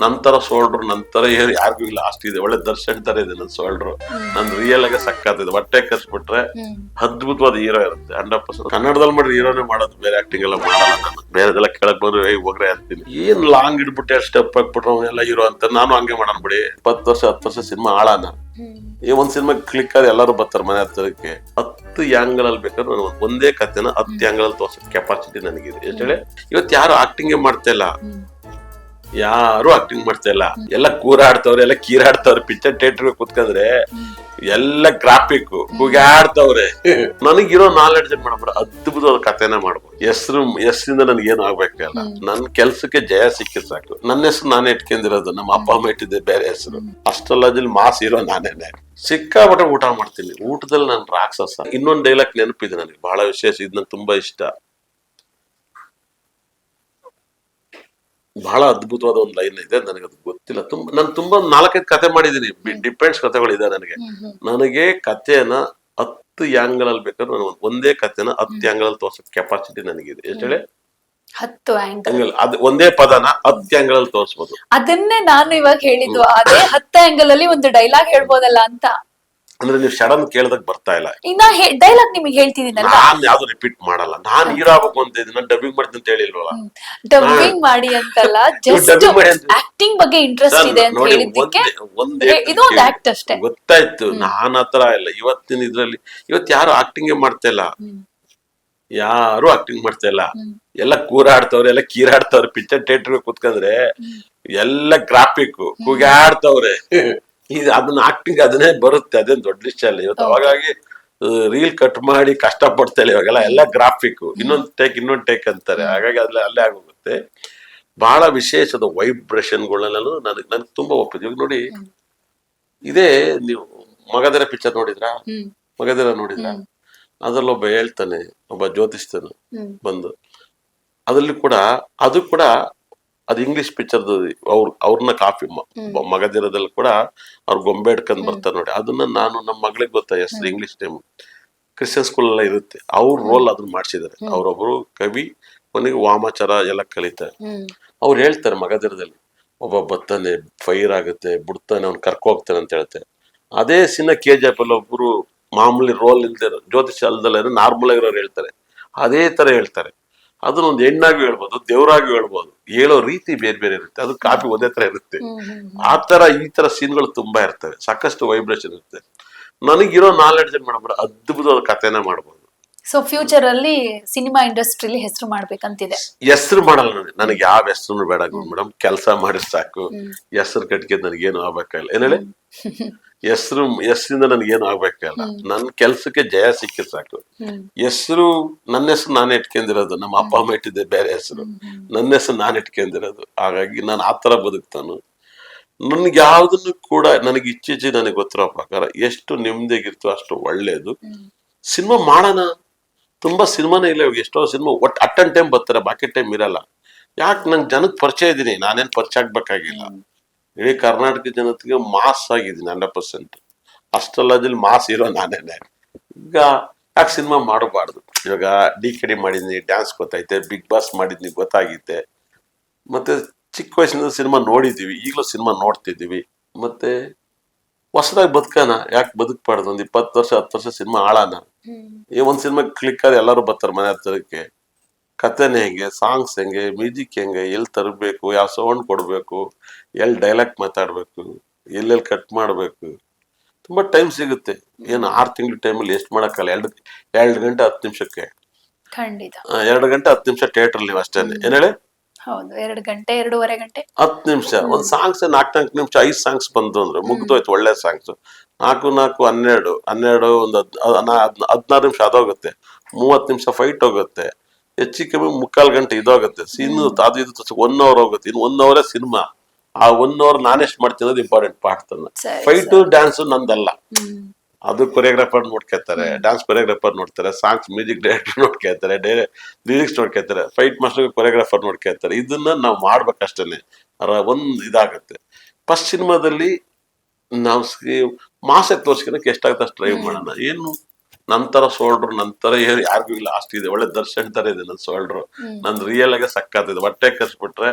ನಂತರ ಸೋಲ್ಡ್ರು ನಂತರ ಏನು ಯಾರಿಗೂ ಇಲ್ಲ ಅಷ್ಟಿದೆ ಒಳ್ಳೆ ದರ್ಶನ್ ತರ ಇದೆ ನನ್ನ ಸೋಲ್ಡ್ರು ನನ್ ರಿಯಲ್ ಆಗಿ ಸಕ್ಕತ್ತಿದೆ ಹೊಟ್ಟೆ ಕರ್ಸ್ಬಿಟ್ರೆ ಅದ್ಭುತವಾದ ಹೀರೋ ಇರುತ್ತೆ ಹಂಡ್ರೆಡ್ ಪರ್ಸೆಂಟ್ ಕನ್ನಡದಲ್ಲಿ ಮಾಡಿ ಹೀರೋನೇ ಮಾಡೋದು ಬೇರೆ ಆಕ್ಟಿಂಗ್ ಎಲ್ಲ ಮಾಡಲ್ಲ ನಾನು. ಬೇರೆದೆಲ್ಲ ಕೇಳಕ್ ಬಂದ್ರೆ ಏಯ್ ಹೋಗ್ರೆ ಅಂತೀನಿ. ಏನ್ ಲಾಂಗ್ ಇಡ್ಬಿಟ್ಟೆ ಸ್ಟೆಪ್ ಹಾಕ್ಬಿಟ್ರೆ ಎಲ್ಲ ಹೀರೋ ಅಂತ. ನಾನು ಹಂಗೆ ಮಾಡೋಣ ಬಿಡಿ. ಇಪ್ಪತ್ತು ವರ್ಷ ಹತ್ತು ವರ್ಷ ಸಿನಿಮಾ ಆಳಾನ ಈ ಒಂದ್ ಸಿನಿಮಾ ಕ್ಲಿಕ್ ಆದ ಎಲ್ಲರೂ ಬರ್ತಾರೆ ಮನೆ ಹತ್ತಿರಕ್ಕೆ ಹತ್ತು ಆಂಗಲ್ ಅಲ್ಲಿ ಬೇಕಾದ್ರೆ ನಾನು ಒಂದೇ ಕಥೆನ ಹತ್ತು ಆಂಗಲ್ ಅಲ್ಲಿ ತೋರ್ಸೋ ಕೆಪಾಸಿಟಿ ನನಗಿದೆ. ಹೇಳಿ? ಇವತ್ತು ಯಾರು ಆಕ್ಟಿಂಗ್ ಮಾಡ್ತಾ ಇಲ್ಲ? ಯಾರು ಆಕ್ಟಿಂಗ್ ಮಾಡ್ತಾ ಇಲ್ಲ ಎಲ್ಲ ಕೂರಾಡ್ತವ್ರೆ ಎಲ್ಲ ಕೀರಾಡ್ತವ್ರೆ ಪಿಕ್ಚರ್ ಥಿಯೇಟರ್ ಕುತ್ಕೊಂಡ್ರೆ ಎಲ್ಲ ಗ್ರಾಫಿಕ್ ಕೂಗಾಡ್ತವ್ರೆ. ನನಗಿರೋ ನಾಲೆಡ್ಜ್ ಏನ್ ಅದ್ಭುತ ಅದ್ಭುತವಾದ ಕಥೆನ ಮಾಡ್ಬೋದು. ಹೆಸರು ಹೆಸರಿಂದ ನನಗೇನು ಆಗ್ಬೇಕಲ್ಲ ನನ್ ಕೆಲ್ಸಕ್ಕೆ ಜಯ ಸಿಕ್ಕಿದ್ ಸಾಕು. ನನ್ನ ಹೆಸರು ನಾನೇ ಇಟ್ಕೊಂಡಿರೋದು ನಮ್ಮ ಅಪ್ಪ ಅಮ್ಮ ಇಟ್ಟಿದ್ದೆ ಬೇರೆ ಹೆಸರು. ಅಷ್ಟಲ್ಲದಲ್ಲಿ ಮಾಸ್ ಇರೋ ನಾನೇನೆ. ಸಿಕ್ಕಾಪಟ್ಟೆ ಊಟ ಮಾಡ್ತೀನಿ. ಊಟದಲ್ಲಿ ನಾನು ರಾಕ್ಷಸ. ಇನ್ನೊಂದು ಡೈಲಾಗ್ ನೆನಪಿದೆ ನನಗೆ ಬಹಳ ವಿಶೇಷ ಇದು ನಂಗೆ ತುಂಬಾ ಇಷ್ಟ. ಬಹಳ ಅದ್ಭುತವಾದ ಒಂದು ಲೈನ್ ಇದೆ ನನಗೆ ಅದು ಗೊತ್ತಿಲ್ಲ. ತುಂಬಾ ನಾನು ತುಂಬಾ ನಾಲ್ಕೈದು ಕತೆ ಮಾಡಿದೀನಿ. ಡಿಪೆಂಡ್ಸ್ ಕಥೆಗಳಿದೆ ನನಗೆ. ನನಗೆ ಕಥೆನ ಹತ್ತು ಆಂಗಲ್ ಅಲ್ಲಿ ಬೇಕಾದ್ರೆ ನಾನು ಒಂದೇ ಕಥೆನ ಹತ್ತು ಆಂಗಲ್ ಅಲ್ಲಿ ತೋರ್ಸೋ ಕೆಪಾಸಿಟಿ ನನಗಿದೆ. ಎಷ್ಟು ಹೇಳಿ? ಹತ್ತು ಆಂಗಲ್ ಅದು ಒಂದೇ ಪದನ ಹತ್ತು ಆಂಗಲ್ ಅಲ್ಲಿ ತೋರಿಸ್ಬೋದು. ಅದನ್ನೇ ನಾನು ಇವಾಗ ಹೇಳಿದ್ದು. ಅದೇ ಹತ್ತು ಆಂಗಲ್ ಅಲ್ಲಿ ಒಂದು ಡೈಲಾಗ್ ಹೇಳ್ಬೋದಲ್ಲ ಅಂತ. ಅಂದ್ರೆ ನೀವು ಶರಣ್ ಕೇಳ್ದಾಗ ಬರ್ತಾ ಇಲ್ಲ. ಇನ್ನ ಡೈಲಾಗ್ ನಿಮಗೆ ಹೇಳ್ತಿದ್ದೀನಲ್ಲ ನಾನ್ ಯಾವ್ದು ರಿಪೀಟ್ ಮಾಡಲ್ಲ. ನಾನ್ ಹೀರೋ ಆಗ್ಬೇಕು ಅಂತ ಇದ್ದೀನಿ. ನಾನು ಡಬ್ಬಿಂಗ್ ಮಾಡ್ತೀನಿ ಅಂತ ಹೇಳಿಲ್ವಲ್ಲ? ಡಬ್ಬಿಂಗ್ ಮಾಡಿ ಅಂತಲ್ಲ ಜಸ್ಟ್ dubbing ಮಾಡಿ ಅಂತ- ಆಕ್ಟಿಂಗ್ ಬಗ್ಗೆ ಇಂಟ್ರೆಸ್ಟ್ ಇದೆ ಅಂತ ನೋಡಿ, ಹೇಳಿದ್ದಕ್ಕೆ ಒಂದೇ- ಒಂದೇ ಇದು ಒಂದು ಆಕ್ಟ್ ಅಷ್ಟೇ. ಗೊತ್ತಾಯ್ತು. ನಾನ್ ಆತರ ಇಲ್ಲ. ಇವತ್ತಿನ ಇದ್ರಲ್ಲಿ ಇವತ್ತು ಯಾರು ಆಕ್ಟಿಂಗ್ ಮಾಡ್ತಾ ಇಲ್ಲ? ಯಾರು ಆಕ್ಟಿಂಗ್ ಮಾಡ್ತಾ ಇಲ್ಲ. ಎಲ್ಲ ಕೂರಾಡ್ತವ್ರೆ ಎಲ್ಲ ಕೀರಾಡ್ತವ್ರೆ ಪಿಕ್ಚರ್ ಥಿಯೇಟರ್ ಕೂತ್ಕಂದ್ರೆ ಎಲ್ಲ ಗ್ರಾಫಿಕ್ ಕೂಗಾಡ್ತವ್ರೆ. ಇದು ಅದನ್ನ ಆಕ್ಟಿಂಗ್ ಅದನ್ನೇ ಬರುತ್ತೆ ಅದೇನು ದೊಡ್ಡ ಲಿಸ್ಟ್ ಅಲ್ಲ. ಇವತ್ತು ಅವಾಗಾಗಿ ರೀಲ್ ಕಟ್ ಮಾಡಿ ಕಷ್ಟ ಪಡ್ತಾ ಇವಾಗೆಲ್ಲ ಎಲ್ಲ ಗ್ರಾಫಿಕ್ ಇನ್ನೊಂದು ಟೇಕ್ ಇನ್ನೊಂದು ಟೇಕ್ ಅಂತಾರೆ. ಹಾಗಾಗಿ ಅದ್ರಲ್ಲಿ ಅಲ್ಲೇ ಆಗೋಗುತ್ತೆ. ಬಹಳ ವಿಶೇಷದ ವೈಬ್ರೇಷನ್ಗಳನ್ನೆಲ್ಲ ನನಗೆ ನನಗೆ ತುಂಬಾ ಒಪ್ಪಿದೆ. ಇವಾಗ ನೋಡಿ ಇದೇ ನೀವು ಮಗದರ ಪಿಕ್ಚರ್ ನೋಡಿದ್ರಾ? ಮಗದರ ನೋಡಿದ್ರಾ. ಅದ್ರಲ್ಲಿ ಒಬ್ಬ ಹೇಳ್ತಾನೆ ಒಬ್ಬ ಜ್ಯೋತಿಷ್ತನು ಬಂದು. ಅದರಲ್ಲಿ ಕೂಡ ಅದು ಕೂಡ ಅದು ಇಂಗ್ಲಿಷ್ ಪಿಕ್ಚರ್ ಅವ್ರ ಅವ್ರನ್ನ ಕಾಫಿ ಮಗದಿರದಲ್ಲಿ ಕೂಡ ಅವ್ರ ಗೊಂಬೆ ಹಿಡ್ಕೊಂಡ್ ಬರ್ತಾರೆ ನೋಡಿ. ಅದನ್ನ ನಾನು ನಮ್ಮ ಮಗಳಿಗೆ ಗೊತ್ತಾ ಹೆಸರು ಇಂಗ್ಲಿಷ್ ಟೈಮ್ ಕ್ರಿಶ್ಚಿಯನ್ ಸ್ಕೂಲ್ ಎಲ್ಲ ಇರುತ್ತೆ. ಅವ್ರ ರೋಲ್ ಅದನ್ನ ಮಾಡಿಸಿದ್ದಾರೆ ಅವ್ರೊಬ್ರು ಕವಿ ಕೊನೆಗೆ ವಾಮಾಚಾರ ಎಲ್ಲ ಕಲಿತಾರೆ. ಅವ್ರು ಹೇಳ್ತಾರೆ ಮಗದಿರದಲ್ಲಿ ಒಬ್ಬ ಬತ್ತಾನೆ ಫೈರ್ ಆಗುತ್ತೆ ಬಿಡ್ತಾನೆ ಅವ್ನು ಕರ್ಕೊ ಹೋಗ್ತಾನೆ ಅಂತ ಹೇಳ್ತಾರೆ ಅದೇ ಸಿನ ಕೆ ಜಿ ಎಫ್ ಅಲ್ಲಿ ಒಬ್ರು ಮಾಮೂಲಿ ರೋಲ್ ಇಲ್ದೇ ಜ್ಯೋತಿಷ ಅಲ್ದಲ್ಲ ನಾರ್ಮಲ್ ಆಗಿರೋರು ಹೇಳ್ತಾರೆ. ಅದೇ ತರ ಹೇಳ್ತಾರೆ. ಅದನ್ನ ಒಂದು ಹೆಣ್ಣಾಗಿ ಹೇಳ್ಬೋದು ದೇವರಾಗಿ ಹೇಳ್ಬೋದು. ಹೇಳೋ ರೀತಿ ಬೇರೆ ಬೇರೆ ಇರುತ್ತೆ. ಅದು ಕಾಪಿ ಒಂದೇ ತರ ಇರುತ್ತೆ. ಆ ತರ ಈ ತರ ಸೀನ್ಗಳು ತುಂಬಾ ಇರ್ತವೆ. ಸಾಕಷ್ಟು ವೈಬ್ರೇಷನ್ ಇರುತ್ತೆ. ನನಗಿರೋ ನಾಲೆಡ್ಜ್ ಏನ್ ಅದ್ಭುತ ಅದ್ಭುತವಾದ ಕಥೆನ ಮಾಡ್ಬೋದು. ಸೊ ಫ್ಯೂಚರ್ ಅಲ್ಲಿ ಸಿನಿಮಾ ಇಂಡಸ್ಟ್ರಿಲಿ ಹೆಸರು ಮಾಡ್ಬೇಕಂತಿದೆ. ಹೆಸರು ಮಾಡಲ್ಲ ನನಗೆ ನನಗೆ ಯಾವ ಹೆಸರು ಬೇಡ ಮೇಡಮ್ ಕೆಲಸ ಮಾಡಿ ಸಾಕು. ಹೆಸರು ಕಟ್ಗೆ ನನಗೇನು ಆಗ್ಬೇಕಲ್ಲ ಏನೇಳಿ ಹೇಳಿ? ಹೆಸರು ಹೆಸರಿಂದ ನನಗೇನು ಆಗ್ಬೇಕಲ್ಲ. ನನ್ನ ಕೆಲ್ಸಕ್ಕೆ ಜಯ ಸಿಕ್ಕಿದ್ ಸಾಕು. ಹೆಸರು ನನ್ನ ಹೆಸರು ನಾನು ಇಟ್ಕೊಂಡಿರೋದು. ನಮ್ಮ ಅಪ್ಪ ಅಮ್ಮ ಇಟ್ಟಿದ್ದೆ ಬೇರೆ ಹೆಸರು. ನನ್ನ ಹೆಸರು ನಾನು ಇಟ್ಕೊಂಡಿರೋದು. ಹಾಗಾಗಿ ನಾನು ಆ ಥರ ಬದುಕ್ತಾನು. ನನ್ಗೆ ಯಾವ್ದನ್ನು ಕೂಡ ನನಗೆ ಇಚ್ಛಿಚ್ಚಿ ನನಗೆ ಗೊತ್ತಿರೋ ಪ್ರಕಾರ ಎಷ್ಟು ನೆಮ್ಮದಿಯಾಗಿರ್ತೋ ಅಷ್ಟು ಒಳ್ಳೇದು. ಸಿನಿಮಾ ಮಾಡೋಣ. ತುಂಬಾ ಸಿನಿಮಾನೇ ಇಲ್ಲ ಇವಾಗ. ಎಷ್ಟೋ ಸಿನಿಮಾ ಒಟ್ಟು ಅಟ್ ಅಂಡ್ ಟೈಮ್ ಬರ್ತಾರೆ. ಬಾಕಿ ಟೈಮ್ ಇರಲ್ಲ. ಯಾಕೆ? ನಂಗೆ ಜನಕ್ಕೆ ಪರಿಚಯ ಇದ್ದೀನಿ. ನಾನೇನ್ ಪರಿಚಯ ಆಗ್ಬೇಕಾಗಿಲ್ಲ. ಇಡೀ ಕರ್ನಾಟಕ ಜನತೆಗೆ ಮಾಸ್ ಆಗಿದ್ದೀನಿ ಹಂಡ್ರೆಡ್ ಪರ್ಸೆಂಟ್ ಅಷ್ಟಲ್ಲದಲ್ಲಿ ಮಾಸ್ ಇರೋ ನಾನೇನೆ ಈಗ ಯಾಕೆ ಸಿನಿಮಾ ಮಾಡಬಾರ್ದು? ಇವಾಗ ಡಿ ಕೆ ಡಿ ಮಾಡಿದ್ನಿ ಡ್ಯಾನ್ಸ್ ಗೊತ್ತಾಯ್ತೆ ಬಿಗ್ ಬಾಸ್ ಮಾಡಿದ್ನಿ ಗೊತ್ತಾಗೈತೆ. ಮತ್ತೆ ಚಿಕ್ಕ ವಯಸ್ಸಿನಿಂದ ಸಿನಿಮಾ ನೋಡಿದ್ದೀವಿ ಈಗಲೂ ಸಿನಿಮಾ ನೋಡ್ತಿದ್ದೀವಿ ಮತ್ತೆ ಹೊಸದಾಗಿ ಬದುಕೋಣ ಯಾಕೆ ಬದುಕಬಾರ್ದು? ಒಂದು ಇಪ್ಪತ್ತು ವರ್ಷ ಹತ್ತು ವರ್ಷ ಸಿನಿಮಾ ಆಳಾನ? ಈ ಒಂದು ಸಿನಿಮಾ ಕ್ಲಿಕ್ ಆದ ಎಲ್ಲರೂ ಬರ್ತಾರೆ ಮನೆ ಹತ್ತಿರಕ್ಕೆ ಕಥೆನೇ ಹೆಂಗೆ ಸಾಂಗ್ಸ್ ಹೆಂಗೆ ಮ್ಯೂಸಿಕ್ ಹೆಂಗೆ ಎಲ್ಲಿ ತರಬೇಕು ಯಾವ ಸೌಂಡ್ ಕೊಡಬೇಕು ಎಲ್ಲಿ ಡೈಲಾಗ್ ಮಾತಾಡಬೇಕು ಎಲ್ಲೆಲ್ಲಿ ಕಟ್ ಮಾಡಬೇಕು. ತುಂಬಾ ಟೈಮ್ ಸಿಗುತ್ತೆ. ಏನು ಆರು ತಿಂಗಳು ಟೈಮಲ್ಲಿ ಎಷ್ಟು ಮಾಡೋಕ್ಕಲ್ಲ. ಎರಡು ಎರಡು ಗಂಟೆ ಹತ್ತು ನಿಮಿಷಕ್ಕೆ. ಖಂಡಿತ. ಎರಡು ಗಂಟೆ ಹತ್ತು ನಿಮಿಷ ಥಿಯೇಟರ್ ನೀವು ಅಷ್ಟೇ ಏನ್ ಹೇಳಿ? ಹೌದು ಎರಡು ಗಂಟೆ ಎರಡೂವರೆ ಗಂಟೆ. ಹತ್ತು ನಿಮಿಷ. ಒಂದ್ ಸಾಂಗ್ಸ್ ನಾಲ್ಕು ನಾಲ್ಕು ನಿಮಿಷ ಐದು ಸಾಂಗ್ಸ್ ಬಂತು ಅಂದ್ರೆ ಮುಗ್ದೋಯ್ತು ಒಳ್ಳೆ ಸಾಂಗ್ಸ್ ನಾಲ್ಕು ನಾಲ್ಕು ಹನ್ನೆರಡು ಹನ್ನೆರಡು ಒಂದು ಹದಿನಾರು ನಿಮಿಷ ಅದೋಗುತ್ತೆ ಮೂವತ್ತು ನಿಮಿಷ ಫೈಟ್ ಹೋಗುತ್ತೆ. ಹೆಚ್ಚು ಕಮ್ಮಿ ಮುಕ್ಕಾಲು ಗಂಟೆ ಇದಾಗುತ್ತೆ. ಸೀನ್ ಅದು ಇದು ಒನ್ ಅವರ್ ಹೋಗುತ್ತೆ. ಇನ್ನು ಒನ್ ಅವರೇ ಸಿನಿಮಾ ಆ ಒನ್ ಅವರ್ ನಾನೆಷ್ಟು ಮಾಡ್ತೀನಿ ಅದು ಇಂಪಾರ್ಟೆಂಟ್ ಪಾರ್ಟ್ ತನ್ನ. ಫೈಟ್ ಡ್ಯಾನ್ಸು ನಂದಲ್ಲ ಅದು ಕೊರಿಯೋಗ್ರಾಫರ್ ನೋಡ್ಕೊತಾರೆ ಡ್ಯಾನ್ಸ್ ಕೊರಿಯೋಗ್ರಾಫರ್ ನೋಡ್ತಾರೆ. ಸಾಂಗ್ಸ್ ಮ್ಯೂಸಿಕ್ ಡೈರೆಕ್ಟರ್ ನೋಡ್ಕೊತಾರೆ ಡೈರೆ ಲಿರಿಕ್ಸ್ ನೋಡ್ಕೊತಾರೆ ಫೈಟ್ ಮಾಸ್ಟರ್ ಕೊರಿಯೋಗ್ರಾಫರ್ ನೋಡ್ಕೊತಾರೆ ಇದನ್ನ ನಾವು ಮಾಡ್ಬೇಕಷ್ಟೇ ಒಂದು ಒಂದ್ ಇದಾಗುತ್ತೆ. ಫಸ್ಟ್ ಸಿನಿಮಾದಲ್ಲಿ ನಾವು ಮಾಸಕ್ಕೆ ತೋರ್ಸ್ಕೊಳಕ್ಕೆ ಎಷ್ಟಾಗುತ್ತೆ ಅಷ್ಟು ಟ್ರೈ ಮಾಡೋಣ. ಏನು ನಂತರ ಸೋಲ್ಡ್ರು ನಂತರ ಯಾರಿಗೂ ಇಲ್ಲ ಅಷ್ಟಿದೆ ಒಳ್ಳೆ ದರ್ಶನ್ ತರ ಇದೆ ನನ್ನ ಸೋಲ್ಡ್ರು ನಂದು ನನ್ ರಿಯಲ್ ಆಗಿ ಸಕ್ಕತ್ತಿದೆ ಹೊಟ್ಟೆ ಕರ್ಸ್ಬಿಟ್ರೆ.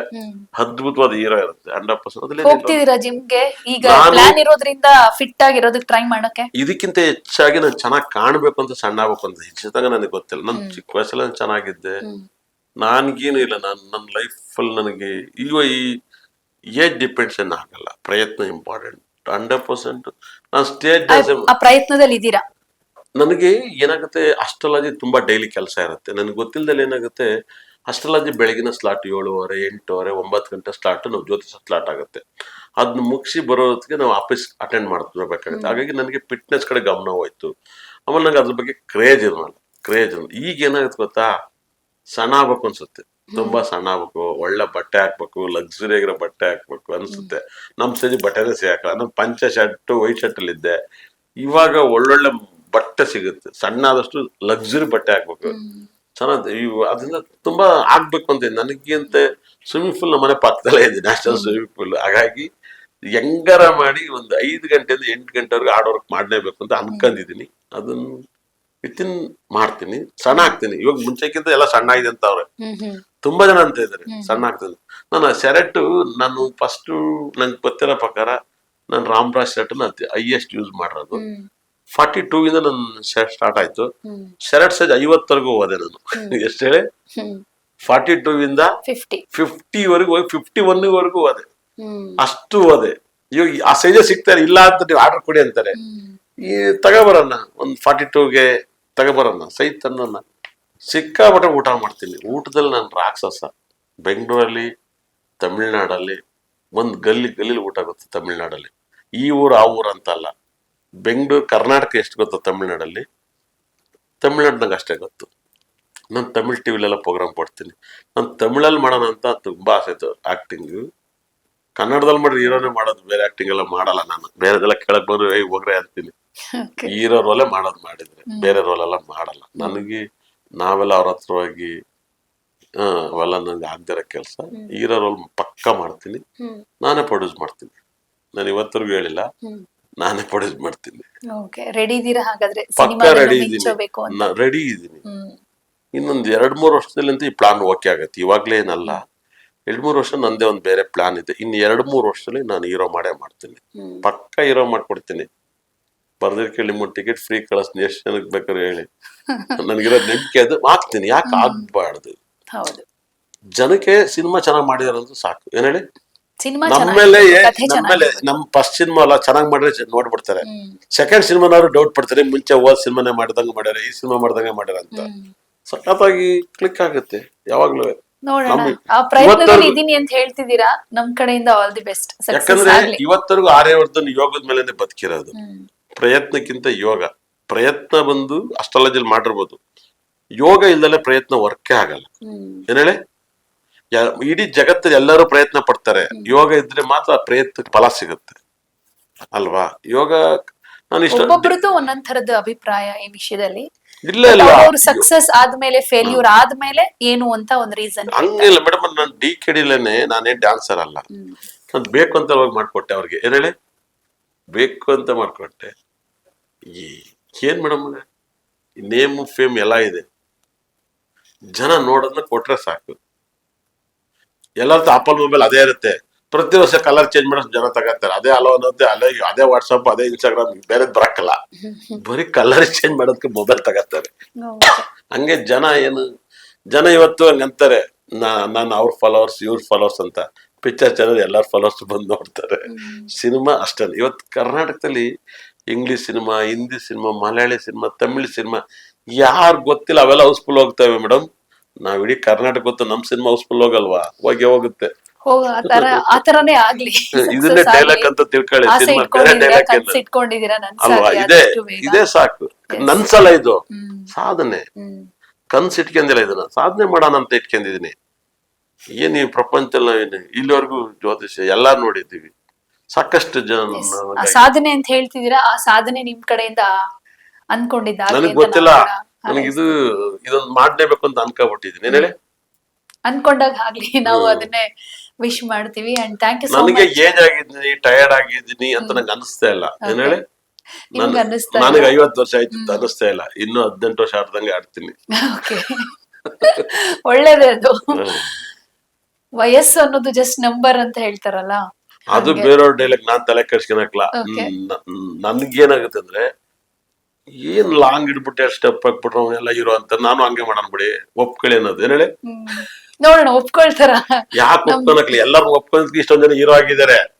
ಅದ್ಭುತವಾದ ಹೀರೋ ಇರುತ್ತೆ. ಹಂಡ್ರೆಡ್ ಪರ್ಸೆಂಟ್ ಜಿಮ್ಗೆ ಈಗ ಪ್ಲಾನ್ ಇರೋದ್ರಿಂದ ಫಿಟ್ ಆಗಿರೋದಕ್ಕೆ ಟ್ರೈ ಮಾಡಕ್ಕೆ ಇದಕ್ಕಿಂತ ಹೆಚ್ಚಾಗಿ ನಾನು ಚೆನ್ನಾಗಿ ಕಾಣ್ಬೇಕು ಅಂತ ಸಣ್ಣ ಆಗ್ಬೇಕು ಅಂತ ಹೆಚ್ಚಿದಾಗ ನನಗೆ ಗೊತ್ತಿಲ್ಲ. ನನ್ನ ಚಿಕ್ಕ ವಯಸ್ಸಲ್ಲಿ ನಾನು ಚೆನ್ನಾಗಿದ್ದೆ. ನನ್ಗೇನು ಇಲ್ಲ. ನಾನು ನನ್ನ ಲೈಫಲ್ಲಿ ನನಗೆ ಈಗ ಈ ಏಜ್ ಡಿಪೆಂಡ್ಸ್ ಏನು ಆಗಲ್ಲ. ಪ್ರಯತ್ನ ಇಂಪಾರ್ಟೆಂಟ್ ಹಂಡ್ರೆಡ್ ಪರ್ಸೆಂಟ್ ನಾನು ಸ್ಟೇಜ್ ಪ್ರಯತ್ನದಲ್ಲಿ ಇದ್ದೀರಾ ನನಗೆ ಏನಾಗುತ್ತೆ ಅಸ್ಟ್ರಾಲಜಿ ತುಂಬಾ ಡೈಲಿ ಕೆಲಸ ಇರುತ್ತೆ. ನನಗೆ ಗೊತ್ತಿಲ್ಲದಲ್ಲಿ ಏನಾಗುತ್ತೆ ಅಸ್ಟ್ರಾಲಜಿ ಬೆಳಗಿನ ಸ್ಲಾಟ್ ಏಳುವರೆ ಎಂಟುವರೆ ಒಂಬತ್ತು ಗಂಟೆ ಸ್ಲಾಟ್ ನಾವು ಜ್ಯೋತಿಷ ಸ್ಲಾಟ್ ಆಗುತ್ತೆ. ಅದನ್ನ ಮುಗಿಸಿ ಬರೋದಕ್ಕೆ ನಾವು ಆಫೀಸ್ ಅಟೆಂಡ್ ಮಾಡ್ತಿರ್ಬೇಕಾಗುತ್ತೆ ಹಾಗಾಗಿ ನನಗೆ ಫಿಟ್ನೆಸ್ ಕಡೆ ಗಮನ ಹೋಯ್ತು. ಆಮೇಲೆ ನಂಗೆ ಅದ್ರ ಬಗ್ಗೆ ಕ್ರೇಜ್ ಇರಲ್ಲ. ಕ್ರೇಜ್ ಇರಲ್ಲ. ಈಗ ಏನಾಗುತ್ತೆ ಗೊತ್ತಾ? ಸಣ್ಣ ಆಗ್ಬೇಕು ಅನ್ಸುತ್ತೆ. ತುಂಬಾ ಸಣ್ಣ ಆಗ್ಬೇಕು. ಒಳ್ಳೆ ಬಟ್ಟೆ ಹಾಕ್ಬೇಕು. ಲಕ್ಸುರಿ ಆಗಿರೋ ಬಟ್ಟೆ ಹಾಕ್ಬೇಕು ಅನ್ಸುತ್ತೆ. ನಮ್ ಸರಿ ಬಟ್ಟೆನೇ ಸಿಗಲ್ಲ ನಾನು ಪಂಚ ಶರ್ಟ್ ವೈಟ್ ಶರ್ಟ್ ಅಲ್ಲಿ ಇದ್ದೆ ಇವಾಗ ಒಳ್ಳೊಳ್ಳೆ ಬಟ್ಟೆ ಸಿಗುತ್ತೆ. ಸಣ್ಣ ಆದಷ್ಟು ಲಕ್ಸುರಿ ಬಟ್ಟೆ ಹಾಕ್ಬೇಕು. ಚೆನ್ನಾಗಿ ಇವು ಅದರಿಂದ ತುಂಬಾ ಆಗ್ಬೇಕು ಅಂತ ನನಗಿಂತ ಸ್ವಿಮ್ಮಿಂಗ್ ಪೂಲ್ ಮನೆ ಪಕ್ಕದಲ್ಲೇ ಇದೆ ನ್ಯಾಷನಲ್ ಸ್ವಿಮ್ಮಿಂಗ್ ಪೂಲ್ ಹಾಗಾಗಿ ಹೆಂಗಾರ ಮಾಡಿ ಒಂದು ಐದು ಗಂಟೆಯಿಂದ ಎಂಟು ಗಂಟೆವರೆಗೆ ಹಾರ್ಡ್ ವರ್ಕ್ ಮಾಡಲೇಬೇಕು ಅಂತ ಅನ್ಕೊಂಡಿದೀನಿ ಅದನ್ನ ವಿತಿನ್ ಮಾಡ್ತೀನಿ. ಸಣ್ಣ ಆಗ್ತೀನಿ. ಇವಾಗ ಮುಂಚೆಕ್ಕಿಂತ ಎಲ್ಲ ಸಣ್ಣ ಆಗಿದೆ ಅಂತ ಅವ್ರೆ ತುಂಬಾ ಜನ ಅಂತ ಇದ್ದಾರೆ. ಸಣ್ಣ ಆಗ್ತದೆ. ನಾನು ಶರ್ಟ್ ನಾನು ಫಸ್ಟ್ ನಂಗೆ ಗೊತ್ತಿರೋ ಪ್ರಕಾರ ನಾನು ರಾಮ್ರಾಜ್ ಶರ್ಟ್ ಹೈಯೆಸ್ಟ್ ಯೂಸ್ ಮಾಡಿರೋದು. ಫಾರ್ಟಿ ಟೂ ಇಂದ ನನ್ನ ಶರ್ಟ್ ಸ್ಟಾರ್ಟ್ ಆಯ್ತು. ಶರಟ್ ಸೈಜ್ ಐವತ್ತರೆಗೂ ಹೋದೆ ನಾನು. ಎಷ್ಟು ಹೇಳಿ? ಫಾರ್ಟಿ ಟೂ ಇಂದ ಫಿಫ್ಟಿ. ವರೆಗೂ ಹೋಗಿ ಫಿಫ್ಟಿ ಒನ್ವರೆಗೂ ಹೋದೆ. ಅಷ್ಟು ಹೋದೆ. ಇವಾಗ ಆ ಸೈಜೇ ಸಿಗ್ತಾರೆ ಇಲ್ಲ. ಅಂತ ನೀವು ಆರ್ಡರ್ ಕೊಡಿ ಅಂತಾರೆ. ಈ ತಗೋಬರೋಣ. ಒಂದು ಫಾರ್ಟಿ ಟೂಗೆ ತಗೋಬರೋಣ. ಸೈಜ್ ತಂದನ್ನ ಸಿಕ್ಕಾಪಟ್ಟೆ ಊಟ ಮಾಡ್ತೀನಿ. ಊಟದಲ್ಲಿ ನಾನು ರಾಕ್ಷಸ. ಬೆಂಗಳೂರಲ್ಲಿ ತಮಿಳ್ನಾಡಲ್ಲಿ. ಒಂದು ಗಲ್ಲಿ ಗಲ್ಲಿಲಿ ಊಟ ಆಗುತ್ತೆ ತಮಿಳ್ನಾಡಲ್ಲಿ. ಈ ಊರು ಆ ಊರು ಅಂತ ಅಲ್ಲ ಬೆಂಗಳೂರು ಕರ್ನಾಟಕ ಎಷ್ಟು ಗೊತ್ತು ತಮಿಳ್ನಾಡಲ್ಲಿ? ತಮಿಳ್ನಾಡ್ದಂಗೆ ಅಷ್ಟೇ ಗೊತ್ತು. ನಾನು ತಮಿಳ್ ಟಿವಿಲೆಲ್ಲ ಪ್ರೋಗ್ರಾಮ್ ಕೊಡ್ತೀನಿ. ನಾನು ತಮಿಳಲ್ಲಿ ಮಾಡೋಣ ಅಂತ ತುಂಬಾ ಆಸೆ ಇತ್ತು ಆಕ್ಟಿಂಗ್ ಕನ್ನಡದಲ್ಲಿ ಮಾಡಿದ್ರೆ ಹೀರೋನೇ ಮಾಡೋದು ಬೇರೆ ಆಕ್ಟಿಂಗ್ ಎಲ್ಲ ಮಾಡಲ್ಲ ನಾನು. ಬೇರೆದೆಲ್ಲ ಕೇಳಕ್ ಬಂದ್ರೆ ಏಯ್ ಹೋಗ್ರೆ ಅಂತೀನಿ. ಹೀರೋ ರೋಲೇ ಮಾಡೋದು ಮಾಡಿದ್ರೆ ಬೇರೆ ರೋಲೆಲ್ಲ ಮಾಡಲ್ಲ. ನನಗೆ ನಾವೆಲ್ಲ ಅವ್ರ ಹತ್ರ ಹೋಗಿ ಅವೆಲ್ಲ ನನಗೆ ಆಗ್ದಿರೋ ಕೆಲಸ. ಹೀರೋ ರೋಲ್ ಪಕ್ಕ ಮಾಡ್ತೀನಿ. ನಾನೇ ಪ್ರೊಡ್ಯೂಸ್ ಮಾಡ್ತೀನಿ. ನಾನು ಇವತ್ತರೆಗೂ ಹೇಳಿಲ್ಲ. ನಾನೇ ಪ್ರೊಡ್ಯೂಸ್ ಮಾಡ್ತೀನಿ. ಓಕೆ ರೆಡಿ ಇದ್ದೀರಾ? ಹಾಗಾದ್ರೆ ಪಕ್ಕ ರೆಡಿ ಮಿಂಚಬೇಕು ಅಂತ. ಇದ್ದೀನಿ ರೆಡಿ ಇದ್ದೀನಿ. ಹ್ಮ್. ಇನ್ನೊಂದು ಎರಡ್ ಮೂರು ವರ್ಷದಲ್ಲಿ ಅಂತ ಈ ಪ್ಲಾನ್ ಓಕೆ ಆಗತ್ತೆ. ಇವಾಗ್ಲೇ ಏನಲ್ಲ. ಎರಡ್ ಮೂರು ವರ್ಷ ನಂದೇ ಒಂದು ಬೇರೆ ಪ್ಲಾನ್ ಇದೆ. ಇನ್ನು ಎರಡ್ ಮೂರು ವರ್ಷದಲ್ಲಿ ನಾನು ಹೀರೋ ಮಾಡೇ ಮಾಡ್ತೀನಿ. ಹ್ಮ್. ಪಕ್ಕ ಹೀರೋ ಮಾಡ್ಕೊಡ್ತೀನಿ. ಕೇಳಿ ನಿಮ್ಮ ಟಿಕೆಟ್ ಫ್ರೀ ಕಳಿಸ್ತೀನಿ. ಎಷ್ಟು ಜನಕ್ಕೆ ಬೇಕಾದ್ರೆ ಹೇಳಿ. ನನಗಿರೋ ನಂಬಿಕೆ ಅದು. ಹಾಕ್ತೀನಿ. ಯಾಕೆ ಆಗ್ಬಾರ್ದು? ಹೌದು. ಜನಕ್ಕೆ ಸಿನಿಮಾ ಚೆನ್ನಾಗಿ ಮಾಡಿದಾರೆ ಅಂತ ಸಾಕು. ಏನ್ ಹೇಳಿ? ಸಿನಿಮಾ ನಮ್ಮೇಲೆ ನಮ್ ಫಸ್ಟ್ ಸಿನಿಮಾ ಅಲ್ಲ ಚೆನ್ನಾಗಿ ಮಾಡಿದ್ರೆ ನೋಡ್ಬಿಡ್ತಾರೆ. ಸೆಕೆಂಡ್ ಸಿನಿಮಾನವ್ರು ಡೌಟ್ ಪಡ್ತಾರೆ ಮುಂಚೆ ಓದ್ ಸಿನಿಮಾನೇ ಮಾಡಿದಂಗೆ ಮಾಡ್ಯಾರ ಈ ಸಿನಿಮಾ ಮಾಡ್ದಂಗೆ ಮಾಡ್ಯಾರ ಅಂತ. ಸಖತ್ತಾಗಿ ಕ್ಲಿಕ್ ಆಗುತ್ತೆ ಯಾವಾಗ್ಲೂ. ನೋಡೋಣ. ಆ ಪ್ರಯತ್ನದಲ್ಲಿ ಇದೀನಿ ಅಂತ ಹೇಳ್ತಿದ್ದೀರಾ ನಮ್ ಕಡೆಯಿಂದ ಆಲ್ ದಿ ಬೆಸ್ಟ್ ಯಾಕಂದ್ರೆ ಇವತ್ತರೆಗೂ ಆರ್ಯವರ್ಧನ್ ಯೋಗದ ಮೇಲೆ ಬದುಕಿರೋದು. ಪ್ರಯತ್ನಕ್ಕಿಂತ ಯೋಗ. ಪ್ರಯತ್ನ ಬಂದು ಅಸ್ಟ್ರಾಲಜಿಲಿ ಮಾಡಿರ್ಬೋದು. ಯೋಗ ಇಲ್ದಲೆ ಪ್ರಯತ್ನ ವರ್ಕೇ ಆಗಲ್ಲ. ಹ್ಮ್. ಏನ್ ಹೇಳಿ? ಯಾ- ಇಡೀ ಜಗತ್ತಲ್ಲಿ ಎಲ್ಲರೂ ಪ್ರಯತ್ನ ಪಡ್ತಾರೆ. ಯೋಗ ಇದ್ರೆ ಮಾತ್ರ ಪ್ರಯತ್ನಕ್ಕೆ ಫಲ ಸಿಗುತ್ತೆ. ಅಲ್ವಾ? ಯೋಗ ನಾನು ಇಷ್ಟ ಒಬ್ಬೊಬ್ರದ್ದು ಒಂದೊಂದ್ ಥರದ ಅಭಿಪ್ರಾಯ ಈ ವಿಷಯದಲ್ಲಿ. ಇಲ್ಲ ಇಲ್ಲ. ಅವ್ರು ಸಕ್ಸಸ್ ಆದ್ಮೇಲೆ ಫೇಲ್ಯೂರ್ ಆದ್ಮೇಲೆ ಏನು ಅಂತ ಒಂದ್ ರೀಸನ್ ಹಂಗಿಲ್ಲ ಮೇಡಮ್ ನಾನು ಡಿ ಕೆಡಿಲೇನೆ ನಾನೇ ಡ್ಯಾನ್ಸರ್ ಅಲ್ಲ. ನಾನು ಬೇಕು ಅಂತ ಹೋಗಿ ಮಾಡ್ಕೊಟ್ಟೆ ಅವ್ರಿಗೆ. ಏನ್ ಹೇಳಿ? ಬೇಕು ಅಂತ ಮಾಡ್ಕೊಟ್ಟೆ. ಈ ಏನ್ ಮೇಡಮ್ ನೇಮ್ ಫೇಮ್ ಎಲ್ಲ ಇದೆ. ಜನ ನೋಡೋದನ್ನ ಕೊಟ್ರೆ ಸಾಕು. ಎಲ್ಲರದ್ದು ಆಪಲ್ ಮೊಬೈಲ್ ಅದೇ ಇರುತ್ತೆ. ಪ್ರತಿ ವರ್ಷ ಕಲರ್ ಚೇಂಜ್ ಮಾಡೋ ಜನ ತಗೋತಾರೆ. ಅದೇ ಅಲೋ ಅನ್ನೋದೇ ಅದೇ ಅದೇ ವಾಟ್ಸಪ್ ಅದೇ ಇನ್ಸ್ಟಾಗ್ರಾಮ್ ಬೇರೆ ಬರಕ್ಕಲ್ಲ ಬರೀ ಕಲರ್ ಚೇಂಜ್ ಮಾಡೋದಕ್ಕೆ ಮೊಬೈಲ್ ತಗೋತಾರೆ. ಹಂಗೆ ಜನ ಏನು, ಜನ ಇವತ್ತು ಹಂಗಂತಾರೆ ನಾನು ಅವ್ರ ಫಾಲೋವರ್ಸ್ ಇವ್ರ ಫಾಲೋವರ್ಸ್ ಅಂತ. ಪಿಕ್ಚರ್ ಚಾನಲ್ ಎಲ್ಲರ ಫಾಲೋವರ್ಸ್ ಬಂದು ನೋಡ್ತಾರೆ. ಸಿನಿಮಾ ಅಷ್ಟೇ. ಇವತ್ತು ಕರ್ನಾಟಕದಲ್ಲಿ English cinema Hindi cinema Malayali cinema Tamil cinema ಯಾರು ಗೊತ್ತಿಲ್ಲ, ಅವೆಲ್ಲ ಹೌಸ್ಫುಲ್ ಹೋಗ್ತವೆ ಮೇಡಮ್. ನಾವ್ ಇಡೀ ಕರ್ನಾಟಕ ಗೊತ್ತು ನಮ್ ಸಿನಿಮಾ ಹೌಸ್ಫುಲ್ ಹೋಗಲ್ವಾ? ಹೋಗಿ ಹೋಗುತ್ತೆ. ಹೋಗ ಆತರ ಆತರನೇ ಆಗ್ಲಿ. ಇದನ್ನೇ ಡೈಲಾಗ್ ಅಂತ ತಿಳ್ಕೊಳ್ಳಿ ಸಿನಿಮಾ ಬೇರೆ ಡೈಲಾಗ್ ಅಲ್ವಾ? ಇದೇ ಇದೇ ಸಾಕು. Yes. ನನ್ಸಲ್ಲ ಇದು. ಸಾಧನೆ. ಕನ್ಸ್ ಇಟ್ಕೊಂಡಿಲ್ಲ ಇದನ್ನ ಸಾಧನೆ ಮಾಡೋಣ ಅಂತ ಇಟ್ಕೊಂಡಿದೀನಿ ಏನ್ ಈ ಪ್ರಪಂಚದಲ್ಲಿ ನಾವೇನು ಇಲ್ಲಿವರೆಗೂ ಜ್ಯೋತಿಷ್ಯ ಎಲ್ಲಾ ನೋಡಿದ್ದೀವಿ. ಸಾಕಷ್ಟು ಜನ ಸಾಧನೆ ಅಂತ ಹೇಳ್ತಿದ್ದೀರಾ? ಆ ಸಾಧನೆ ನಿಮ್ ಕಡೆಯಿಂದ ಅನ್ಕೊಂಡಿದ್ದ ನನಗ್ ಗೊತ್ತಿಲ್ಲ. ನನಗೆ ಇದು ಇದೊಂದು ಮಾಡ್ಲೇಬೇಕು ಅಂತ ಅನ್ಕೋಬಿಟ್ಟಿದ್ದೀನಿ ಏನ್ ಹೇಳಿ? ಅನ್ಕೊಂಡಾಗ ಆಗ್ಲಿ ನಾವು ಅದನ್ನೇ ವಿಶ್ ಮಾಡ್ತೀವಿ ಅಂಡ್ ಥ್ಯಾಂಕ್ ಯು ಸೋ ನನಗೆ ಏಜ್ ಆಗಿದ್ದೀನಿ ಟಯರ್ಡ್ ಆಗಿದ್ದೀನಿ ಅಂತ ನಂಗೆ ಅನಿಸ್ತಾ ಇಲ್ಲ. ಏನ್ ಹೇಳಿ? ನನಗೆ ಐವತ್ತು ವರ್ಷ ಆಯ್ತು ಅಂತ ಅನಿಸ್ತಾ ಇಲ್ಲ. ಇನ್ನು ಹದಿನೆಂಟು ವರ್ಷ ಆಡ್ದಂಗೆ ಆಡ್ತೀನಿ. ಓಕೆ ಒಳ್ಳೇದೇ ಅದು. ವಯಸ್ಸು ಅನ್ನೋದು ಜಸ್ಟ್ ನಂಬರ್ ಅಂತ ಹೇಳ್ತಾರಲ್ಲ? ಅದು ಬೇರೆಯವ್ರ ಡೈಲಾಗ್ ನಾನ್ ತಲೆ ಕೆಡ್ಸ್ಕೊಳಕ್ಲ ನನಗೆ ನನ್ಗೇನಾಗುತ್ತೆ ಅಂದ್ರೆ ಏನ್ ಲಾಂಗ್ ಇಡ್ಬಿಟ್ಟೆ ಸ್ಟೆಪ್ ಹಾಕ್ಬಿಟ್ರು ಎಲ್ಲ ಇರೋ ಅಂತ. ನಾನು ಹಂಗೆ ಮಾಡೋಣ ಬಿಡಿ ಒಪ್ಕೊಳ್ಳಿ ಅನ್ನೋದು. ಏನ್ ಹೇಳಿ. ನೋಡೋಣ ಒಪ್ಕೊಳ್ತಾರ? ಯಾಕೆ ಒಪ್ಕೊಳಕ್ಲಿ? ಎಲ್ಲರೂ ಒಪ್ಕೊಂಡ್ ಇಷ್ಟೊಂದ್ ಜನ ಹೀರೋ ಆಗಿದ್ದಾರೆ.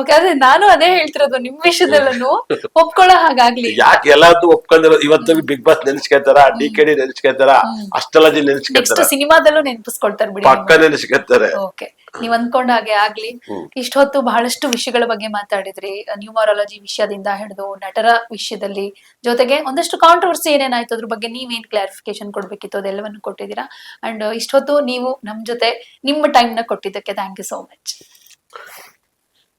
ಓಕೆ ಅದೇ ನಾನು ಅದೇ ಹೇಳ್ತಿರೋದು ನಿಮ್ ವಿಷಯದಲ್ಲೂ ಒಪ್ಕೊಳ್ಳೋ ಹಾಗಾಗ್ಲಿ. ಯಾಕೆ ಎಲ್ಲಾದ್ರು ಒಪ್ಕೊಂಡಿರೋ ಇವತ್ತು ಬಿಗ್ ಬಾಸ್ ನೆನ್ಸ್ಕೊತಾರ? ಡಿ ಕೆ ಡಿ ನೆನ್ಸ್ಕೊತಾರ? ನೆಕ್ಸ್ಟ್ ನೆನ್ಸ್ಕೊತಾರ? ಸಿನಿಮಾದಲ್ಲೂ ನೆನಪಿಸ್ಕೊಳ್ತಾರೆ ಬಿಡಿ ಪಕ್ಕ ನೆನ್ಸ್ಕೊತಾರೆ. ಓಕೆ ನೀವ್ ಅನ್ಕೊಂಡ ಹಾಗೆ ಆಗ್ಲಿ. ಇಷ್ಟೊತ್ತು ಬಹಳಷ್ಟು ವಿಷಯಗಳ ಬಗ್ಗೆ ಮಾತಾಡಿದ್ರಿ. ನ್ಯೂಮರಾಲಜಿ ವಿಷಯದಿಂದ ಹಿಡಿದು ನಟರ ವಿಷಯದಲ್ಲಿ ಜೊತೆಗೆ ಒಂದಷ್ಟು ಕಾಂಟ್ರವರ್ಸಿ ಏನೇನಾಯ್ತು ಅದ್ರ ಬಗ್ಗೆ ನೀವೇನ್ ಕ್ಲಾರಿಫಿಕೇಶನ್ ಕೊಡ್ಬೇಕಿತ್ತು ಅದೆಲ್ಲವನ್ನು ಕೊಟ್ಟಿದ್ದೀರಾ? ಅಂಡ್ ಇಷ್ಟೊತ್ತು ನೀವು ನಮ್ ಜೊತೆ ನಿಮ್ಮ ಟೈಮ್ನ ಕೊಟ್ಟಿದ್ದಕ್ಕೆ ಥ್ಯಾಂಕ್ ಯು ಸೋ ಮಚ್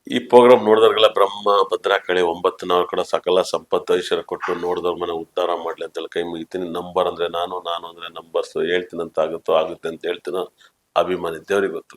ಈ ಪ್ರೋಗ್ರಾಮ್ ನೋಡಿದವ್ರಿಗೆಲ್ಲ ಬ್ರಹ್ಮ, ಭದ್ರಾ ಕಡೆ ಒಂಬತ್ತು, ನಾಲ್ಕು ಕಡೆ ಸಕಲ ಸಂಪತ್ತು, ಐಶ್ವರ್ಯ ಕೊಟ್ಟು ನೋಡಿದವ್ರ ಮನೆ ಉದ್ಧಾರ ಮಾಡ್ಲಿ ಅಂತೇಳಿ ಕೈ ಮುಗಿತೀನಿ. ನಂಬರ್ ಅಂದ್ರೆ ನಾನು ನಾನು ಅಂದ್ರೆ ನಂಬರ್ಸ್. ಹೇಳ್ತೀನಿ ಅಂತ ಆಗುತ್ತೋ ಆಗುತ್ತೆ ಅಂತ ಹೇಳ್ತೀನೋ, ಅಭಿಮಾನಿ ದೇವ್ರಿಗೆ ಗೊತ್ತು.